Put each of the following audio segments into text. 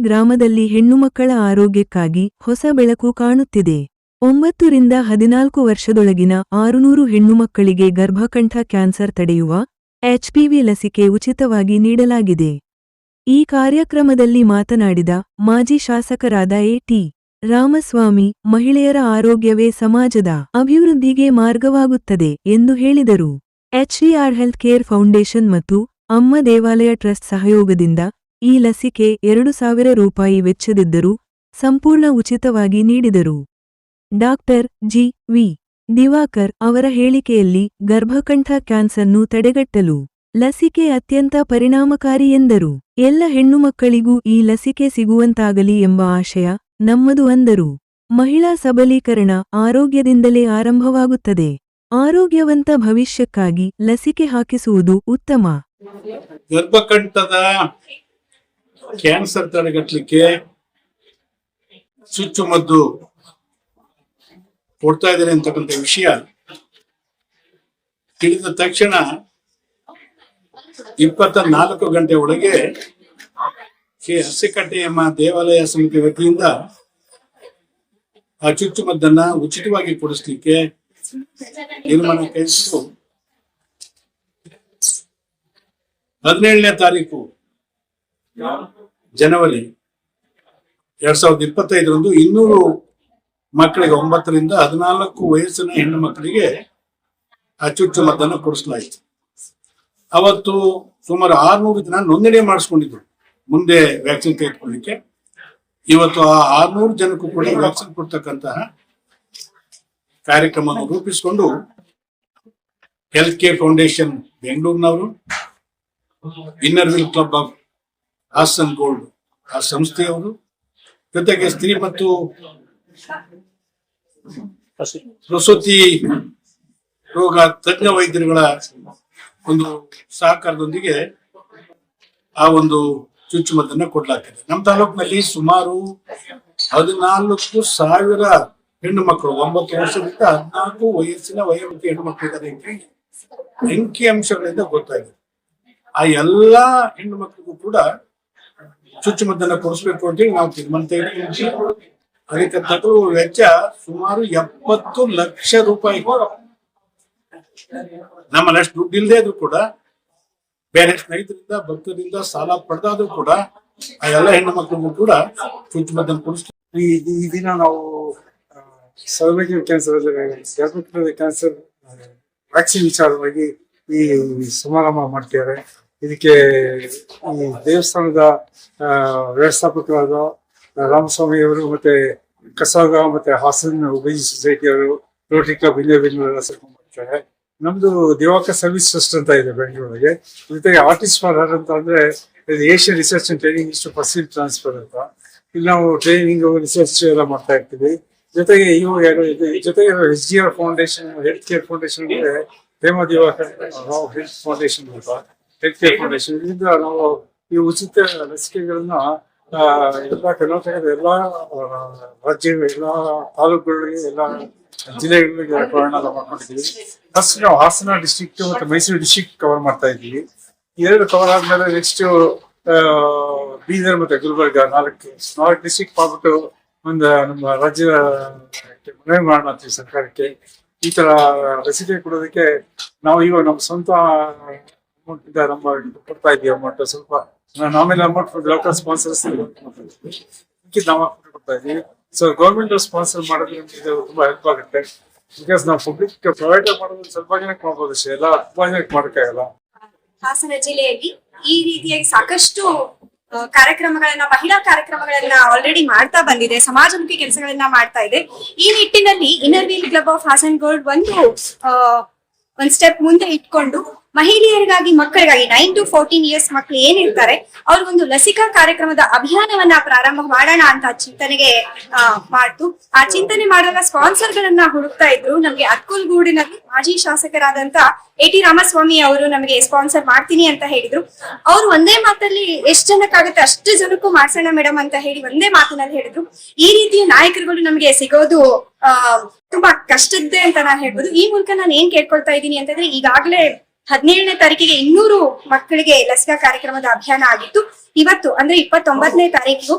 ಗ್ರಾಮದಲ್ಲಿ ಹೆಣ್ಣುಮಕ್ಕಳ ಆರೋಗ್ಯಕ್ಕಾಗಿ ಹೊಸ ಬೆಳಕು ಕಾಣುತ್ತಿದೆ. ಒಂಬತ್ತರಿಂದ ಹದಿನಾಲ್ಕು ವರ್ಷದೊಳಗಿನ ಆರುನೂರು ಹೆಣ್ಣುಮಕ್ಕಳಿಗೆ ಗರ್ಭಕಂಠ ಕ್ಯಾನ್ಸರ್ ತಡೆಯುವ ಎಚ್ಪಿವಿ ಲಸಿಕೆ ಉಚಿತವಾಗಿ ನೀಡಲಾಗಿದೆ. ಈ ಕಾರ್ಯಕ್ರಮದಲ್ಲಿ ಮಾತನಾಡಿದ ಮಾಜಿ ಶಾಸಕರಾದ ಎಟಿ ರಾಮಸ್ವಾಮಿ, ಮಹಿಳೆಯರ ಆರೋಗ್ಯವೇ ಸಮಾಜದ ಅಭಿವೃದ್ಧಿಗೆ ಮಾರ್ಗವಾಗುತ್ತದೆ ಎಂದು ಹೇಳಿದರು. ಎಚ್ಡಿಆರ್ ಹೆಲ್ತ್ ಕೇರ್ ಫೌಂಡೇಶನ್ ಮತ್ತು ಅಮ್ಮ ದೇವಾಲಯ ಟ್ರಸ್ಟ್ ಸಹಯೋಗದಿಂದ ಈ ಲಸಿಕೆ ಎರಡು ಸಾವಿರ ರೂಪಾಯಿ ವೆಚ್ಚದಿದ್ದರೂ ಸಂಪೂರ್ಣ ಉಚಿತವಾಗಿ ನೀಡಿದರು. Doctor G. ವಿ. ದಿವಾಕರ್ ಅವರ ಹೇಳಿಕೆಯಲ್ಲಿ ಗರ್ಭಕಂಠ ಕ್ಯಾನ್ಸರ್ನ್ನು ತಡೆಗಟ್ಟಲು ಲಸಿಕೆ ಅತ್ಯಂತ ಪರಿಣಾಮಕಾರಿ ಎಂದರು. ಎಲ್ಲ ಹೆಣ್ಣುಮಕ್ಕಳಿಗೂ ಈ ಲಸಿಕೆ ಸಿಗುವಂತಾಗಲಿ ಎಂಬ ಆಶಯ ನಮ್ಮದು ಅಂದರು. ಮಹಿಳಾ ಸಬಲೀಕರಣ ಆರೋಗ್ಯದಿಂದಲೇ ಆರಂಭವಾಗುತ್ತದೆ. ಆರೋಗ್ಯವಂತ ಭವಿಷ್ಯಕ್ಕಾಗಿ ಲಸಿಕೆ ಹಾಕಿಸುವುದು ಉತ್ತಮ. ಗರ್ಭಕಂಠದ ಕ್ಯಾನ್ಸರ್ ತಡೆಗಟ್ಟಲಿಕ್ಕೆ ಚುಚ್ಚುಮದ್ದು ಕೊಡ್ತಾ ಇದ್ದಾರೆ ಅಂತಕ್ಕಂಥ ವಿಷಯ ತಿಳಿದ ತಕ್ಷಣ ಇಪ್ಪತ್ತ ನಾಲ್ಕು ಗಂಟೆ ಒಳಗೆ ಶ್ರೀ ಹಸಿಕಟ್ಟೆಯಮ್ಮ ದೇವಾಲಯ ಸಮಿತಿ ವತಿಯಿಂದ ಆ ಚುಚ್ಚುಮದ್ದನ್ನ ಉಚಿತವಾಗಿ ಕೊಡಿಸ್ಲಿಕ್ಕೆ ತೀರ್ಮಾನ ಕೈಸಿತು ಹದಿನೇಳನೇ ತಾರೀಕು ಜನವರಿ ಎರಡ್ ಸಾವಿರದ ಇಪ್ಪತ್ತೈದರಂದು ಇನ್ನೂರು ಮಕ್ಕಳಿಗೆ ಒಂಬತ್ತರಿಂದ ಹದಿನಾಲ್ಕು ವಯಸ್ಸಿನ ಹೆಣ್ಣು ಮಕ್ಕಳಿಗೆ ಅಚ್ಚುಚ್ಚು ಮದ್ದನ್ನು ಕೊಡಿಸಲಾಯಿತು. ಅವತ್ತು ಸುಮಾರು ಆರ್ನೂರು ಜನ ನೋಂದಣಿ ಮಾಡಿಸ್ಕೊಂಡಿದ್ರು ಮುಂದೆ ವ್ಯಾಕ್ಸಿನ್ ತೆಗೆದುಕೊಳ್ಳಿಕ್ಕೆ. ಇವತ್ತು ಆ ಆರ್ನೂರು ಜನಕ್ಕೂ ಕೂಡ ವ್ಯಾಕ್ಸಿನ್ ಕೊಡ್ತಕ್ಕಂತಹ ಕಾರ್ಯಕ್ರಮವನ್ನು ರೂಪಿಸಿಕೊಂಡು health care foundation ಬೆಂಗಳೂರಿನವರು Inner Wheel Club of Hassan Gold ಆ ಸಂಸ್ಥೆಯವರು ಜೊತೆಗೆ ಸ್ತ್ರೀ ಮತ್ತು ಪ್ರಸೂತಿ ರೋಗ ತಜ್ಞ ವೈದ್ಯರುಗಳ ಒಂದು ಸಹಕಾರದೊಂದಿಗೆ ಆ ಒಂದು ಚುಚ್ಚುಮದ್ದನ್ನ ಕೊಡ್ಲಾಗ್ತದೆ. ನಮ್ಮ ತಾಲೂಕಿನಲ್ಲಿ ಸುಮಾರು ಹದಿನಾಲ್ಕು ಸಾವಿರ ಹೆಣ್ಣು ಮಕ್ಕಳು, ಒಂಬತ್ತು ವರ್ಷದಿಂದ ಹದಿನಾಲ್ಕು ವಯಸ್ಸಿನ ವಯೋಮಿತಿ ಹೆಣ್ಣು ಮಕ್ಕಳು ಇದ್ದಾರೆ ಅಂಕಿ ಅಂಶಗಳಿಂದ ಗೊತ್ತಾಗಿದೆ. ಆ ಎಲ್ಲಾ ಹೆಣ್ಣು ಮಕ್ಕಳಿಗೂ ಕೂಡ ಚುಚ್ಚುಮದ್ದನ್ನ ಕೊಡಿಸ್ಬೇಕು ಅಂತೇಳಿ ನಾವು ತೀರ್ಮಾನ ತೆಗೆದುಕೊಂಡಿದ್ದೀವಿ ಅದಕ್ಕೆ ತಗಲುವ ವೆಚ್ಚ ಸುಮಾರು ಎಪ್ಪತ್ತು ಲಕ್ಷ ರೂಪಾಯಿ. ನಮ್ಮಲ್ಲಿ ಅಷ್ಟು ದುಡ್ಡು ಇಲ್ಲದೆ ಇದ್ರು ಕೂಡ, ಬೇರೆ ಸ್ನೇಹಿತರಿಂದ, ಭಕ್ತರಿಂದ ಸಾಲ ಪಡೆದಾದ್ರೂ ಕೂಡ, ಆ ಎಲ್ಲ ಹೆಣ್ಣು ಮಕ್ಕಳಿಗೂ ಕೂಡ ಚುಚ್ಚುಮದ್ದನ್ನು ಕೊಡಿಸ್ತೀವಿ. ಈ ದಿನ ನಾವು ಸರ್ವೈಕಲ್ ಕ್ಯಾನ್ಸರ್ ಕ್ಯಾನ್ಸರ್ ವ್ಯಾಕ್ಸಿನ್ ವಿಚಾರವಾಗಿ ಈ ಸಮಾರಂಭ ಮಾಡ್ತಿದ್ದಾರೆ. ಇದಕ್ಕೆ ಈ ದೇವಸ್ಥಾನದ ವ್ಯವಸ್ಥಾಪಕರಾದ ರಾಮಸ್ವಾಮಿ ಅವರು ಮತ್ತೆ ಕಸಾಗ ಮತ್ತೆ ಹಾಸನ್ ಉಭಯ ಸೊಸೈಟಿ ಅವರು, ರೋಟರಿ ಕ್ಲಬ್ ಇಂಡಿಯಾ ಬೆಂಗಳೂರು ಸೇರ್ಕೊಂಡು ನಮ್ದು ದಿವಾಕರ್ ಸರ್ವಿಸ್ ಟ್ರಸ್ಟ್ ಅಂತ ಇದೆ ಬೆಂಗಳೂರಿಗೆ. ಜೊತೆಗೆ ಆರ್ಟಿಸ್ಟ್ ಫಾರ್ ಅಂತ ಅಂದ್ರೆ ಏಷ್ಯನ್ ರಿಸರ್ಚ್ ಅಂಡ್ ಟ್ರೈನಿಂಗ್ ಇಷ್ಟು ಫಸ್ಟ್ ಟ್ರಾನ್ಸ್ಫರ್ ಅಂತ. ಇಲ್ಲಿ ನಾವು ಟ್ರೈನಿಂಗ್ ರಿಸರ್ಚ್ ಎಲ್ಲ ಮಾಡ್ತಾ ಇರ್ತೀವಿ. ಜೊತೆಗೆ ಇವಾಗ ಜೊತೆಗೆ S G R foundation, health care foundation ಅಂದ್ರೆ ಪ್ರೇಮ ದಿವಾಕರ್ ಹೆಲ್ತ್ ಫೌಂಡೇಶನ್ ಅಂತ. ಹೆಲ್ತ್ ನಾವು ಈ ಉಚಿತ ಲಸಿಕೆಗಳನ್ನ ಎಲ್ಲ ಕರ್ನಾಟಕದ ಎಲ್ಲಾ ರಾಜ್ಯ ಎಲ್ಲಾ ತಾಲೂಕುಗಳಿಗೆ, ಎಲ್ಲಾ ಜಿಲ್ಲೆಗಳಿಗೆ ಕವರ್ ಮಾಡ್ಕೊಂಡಿದ್ದೀವಿ. ಫಸ್ಟ್ ನಾವು ಹಾಸನ ಡಿಸ್ಟ್ರಿಕ್ಟ್ ಮತ್ತೆ ಮೈಸೂರು ಡಿಸ್ಟ್ರಿಕ್ಟ್ ಕವರ್ ಮಾಡ್ತಾ ಇದ್ದೀವಿ. ಎರಡು ಕವರ್ ಆದ್ಮೇಲೆ ನೆಕ್ಸ್ಟ್ ಬೀದರ್ ಮತ್ತೆ ಗುಲ್ಬರ್ಗ ನಾಲ್ಕು ನಾಲ್ಕು ಡಿಸ್ಟಿಕ್ ಮಾಡ್ಬಿಟ್ಟು ಒಂದು ನಮ್ಮ ರಾಜ್ಯ ಮನವಿ ಮಾಡೋಣ ಸರ್ಕಾರಕ್ಕೆ. ಈ ತರ ಲಸಿಕೆ ಕೊಡೋದಕ್ಕೆ ನಾವು ಇವಾಗ ನಮ್ಮ ಸ್ವಂತ ಅಮೌಂಟ್ ಇಂದ ನಮ್ಮ ಕೊಡ್ತಾ ಇದೀವಿ ಅಮೌಂಟ್ ಸ್ವಲ್ಪ ನಾಮಿನಲ್ ಅಮೌಂಟ್ ಲೋಕಲ್ ಸ್ಪಾನ್ಸರ್ಸ್ ನಾವು ಕೊಡ್ತಾ ಇದೀವಿ. ಸೊ ಗೌರ್ಮೆಂಟ್ ಸ್ಪಾನ್ಸರ್ ಮಾಡೋದ್ರಿಂದ ಇದು ತುಂಬಾ ಹೆಲ್ಪ್ ಆಗುತ್ತೆ. ಬಿಕಾಸ್ ನಾವು ಪಬ್ಲಿಕ್ ಪ್ರೊವೈಡ್ ಮಾಡೋದು ಸ್ವಲ್ಪ ಜನಕ್ಕೆ ಮಾಡ್ಬೋದು ಅಷ್ಟೇ ಎಲ್ಲ ತುಂಬಾ ಜನಕ್ಕೆ ಮಾಡೋಕ್ಕಾಗಲ್ಲ. ಹಾಸನ ಜಿಲ್ಲೆಯಲ್ಲಿ ಈ ರೀತಿಯಾಗಿ ಸಾಕಷ್ಟು ಕಾರ್ಯಕ್ರಮಗಳನ್ನ, ಮಹಿಳಾ ಕಾರ್ಯಕ್ರಮಗಳನ್ನ ಆಲ್ರೆಡಿ ಮಾಡ್ತಾ ಬಂದಿದೆ. ಸಮಾಜಮುಖಿ ಕೆಲಸಗಳನ್ನ ಮಾಡ್ತಾ ಇದೆ. ಈ ನಿಟ್ಟಿನಲ್ಲಿ Inner Wheel Club of Hassan Gold ಒಂದು ಒಂದ್ ಸ್ಟೆಪ್ ಮುಂದೆ ಇಟ್ಕೊಂಡು ಮಹಿಳೆಯರಿಗಾಗಿ, ಮಕ್ಕಳಿಗಾಗಿ ನೈನ್ ಟು ಫೋರ್ಟೀನ್ ಇಯರ್ಸ್ ಮಕ್ಕಳು ಏನಿರ್ತಾರೆ, ಅವ್ರಿಗೊಂದು ಲಸಿಕಾ ಕಾರ್ಯಕ್ರಮದ ಅಭಿಯಾನವನ್ನ ಪ್ರಾರಂಭ ಮಾಡೋಣ ಅಂತ ಚಿಂತನೆಗೆ ಮಾಡ್ತು. ಆ ಚಿಂತನೆ ಮಾಡುವಾಗ ಸ್ಪಾನ್ಸರ್ ಗಳನ್ನ ಹುಡುಕ್ತಾ ಇದ್ರು. ನಮ್ಗೆ ಅತ್ಕುಲ್ಗೂಡಿನಲ್ಲಿ ಮಾಜಿ ಶಾಸಕರಾದಂತ ಎ ಟಿ ರಾಮಸ್ವಾಮಿ ಅವರು ನಮಗೆ ಸ್ಪಾನ್ಸರ್ ಮಾಡ್ತೀನಿ ಅಂತ ಹೇಳಿದ್ರು. ಅವ್ರು ಒಂದೇ ಮಾತಲ್ಲಿ ಎಷ್ಟು ಜನಕ್ಕಾಗುತ್ತೆ ಅಷ್ಟು ಜನಕ್ಕೂ ಮಾಡ್ಸೋಣ ಮೇಡಮ್ ಅಂತ ಹೇಳಿ ಒಂದೇ ಮಾತಿನಲ್ಲಿ ಹೇಳಿದ್ರು. ಈ ರೀತಿಯ ನಾಯಕರುಗಳು ನಮಗೆ ಸಿಗೋದು ತುಂಬಾ ಕಷ್ಟದ್ದೇ ಅಂತ ನಾನು ಹೇಳ್ಬೋದು. ಈ ಮೂಲಕ ನಾನು ಏನ್ ಕೇಳ್ಕೊಳ್ತಾ ಇದ್ದೀನಿ ಅಂತಂದ್ರೆ ಈಗಾಗ್ಲೇ ಹದಿನೇಳನೇ ತಾರೀಕಿಗೆ ಇನ್ನೂರು ಮಕ್ಕಳಿಗೆ ಲಸಿಕಾ ಕಾರ್ಯಕ್ರಮದ ಅಭಿಯಾನ ಆಗಿತ್ತು. ಇವತ್ತು ಅಂದ್ರೆ ಇಪ್ಪತ್ತೊಂಬತ್ತನೇ ತಾರೀಕು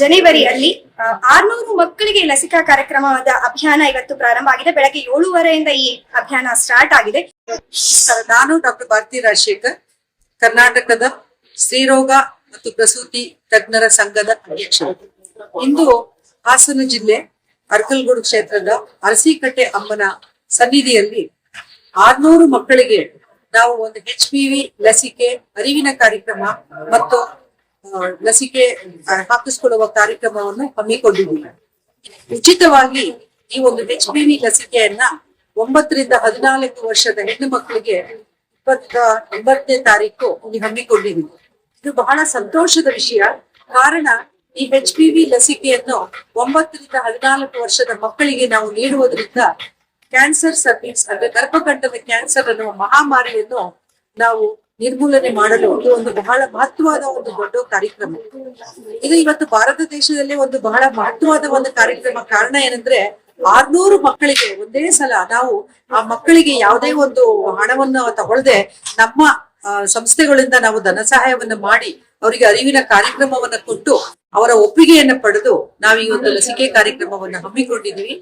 ಜನವರಿಯಲ್ಲಿ ಆರ್ನೂರು ಮಕ್ಕಳಿಗೆ ಲಸಿಕಾ ಕಾರ್ಯಕ್ರಮದ ಅಭಿಯಾನ ಇವತ್ತು ಪ್ರಾರಂಭ ಆಗಿದೆ. ಬೆಳಗ್ಗೆ ಏಳುವರೆಯಿಂದ ಈ ಅಭಿಯಾನ ಸ್ಟಾರ್ಟ್ ಆಗಿದೆ. ನಾನು ಡಾಕ್ಟರ್ ಭಾರತಿ ರಾಜಶೇಖರ್, ಕರ್ನಾಟಕದ ಸ್ತ್ರೀರೋಗ ಮತ್ತು ಪ್ರಸೂತಿ ತಜ್ಞರ ಸಂಘದ ಅಧ್ಯಕ್ಷ. ಇಂದು ಹಾಸನ ಜಿಲ್ಲೆ ಅರ್ಕಲ್ಗೂಡು ಕ್ಷೇತ್ರದ ಅರಸೀಕಟ್ಟೆ ಅಮ್ಮನ ಸನ್ನಿಧಿಯಲ್ಲಿ ಆರ್ನೂರು ಮಕ್ಕಳಿಗೆ ನಾವು ಒಂದು ಹೆಚ್ ಲಸಿಕೆ, ಅರಿವಿನ ಕಾರ್ಯಕ್ರಮ ಮತ್ತು ಲಸಿಕೆ ಹಾಕಿಸ್ಕೊಳ್ಳುವ ಕಾರ್ಯಕ್ರಮವನ್ನು ಹಮ್ಮಿಕೊಂಡಿದ್ದೀವಿ. ಉಚಿತವಾಗಿ ಈ ಒಂದು ಎಚ್ ಪಿ ವಿ ಲಸಿಕೆಯನ್ನ ಒಂಬತ್ತರಿಂದ ಹದಿನಾಲ್ಕು ವರ್ಷದ ಹೆಣ್ಣು ಮಕ್ಕಳಿಗೆ ಇಪ್ಪತ್ತ ಒಂಬತ್ತನೇ ತಾರೀಕು ಇಲ್ಲಿ ಹಮ್ಮಿಕೊಂಡಿದ್ದೀವಿ. ಇದು ಬಹಳ ಸಂತೋಷದ ವಿಷಯ. ಕಾರಣ ಈ ಎಚ್ ಪಿ ವಿ ಲಸಿಕೆಯನ್ನು ಒಂಬತ್ತರಿಂದ ಹದಿನಾಲ್ಕು ವರ್ಷದ ಮಕ್ಕಳಿಗೆ ನಾವು ನೀಡುವುದರಿಂದ ಕ್ಯಾನ್ಸರ್ ಸರ್ವಿಸ್ ಅಂದ್ರೆ ಗರ್ಭಕಂಠದ ಕ್ಯಾನ್ಸರ್ ಅನ್ನುವ ಮಹಾಮಾರಿಯನ್ನು ನಾವು ನಿರ್ಮೂಲನೆ ಮಾಡಲು ಇದು ಒಂದು ಬಹಳ ಮಹತ್ವವಾದ ಒಂದು ದೊಡ್ಡ ಕಾರ್ಯಕ್ರಮ. ಇದು ಇವತ್ತು ಭಾರತ ದೇಶದಲ್ಲಿ ಒಂದು ಬಹಳ ಮಹತ್ವವಾದ ಒಂದು ಕಾರ್ಯಕ್ರಮ ಕಾರಣ ಏನಂದ್ರೆ ಆರ್ನೂರು ಮಕ್ಕಳಿಗೆ ಒಂದೇ ಸಲ ನಾವು ಆ ಮಕ್ಕಳಿಗೆ ಯಾವುದೇ ಒಂದು ಹಣವನ್ನು ತಗೊಳ್ಳದೆ ನಮ್ಮ ಸಂಸ್ಥೆಗಳಿಂದ ನಾವು ಧನ ಸಹಾಯವನ್ನು ಮಾಡಿ ಅವರಿಗೆ ಅರಿವಿನ ಕಾರ್ಯಕ್ರಮವನ್ನ ಕೊಟ್ಟು ಅವರ ಒಪ್ಪಿಗೆಯನ್ನ ಪಡೆದು ನಾವು ಈ ಒಂದು ಲಸಿಕೆ ಕಾರ್ಯಕ್ರಮವನ್ನ ಹಮ್ಮಿಕೊಂಡಿದ್ವಿ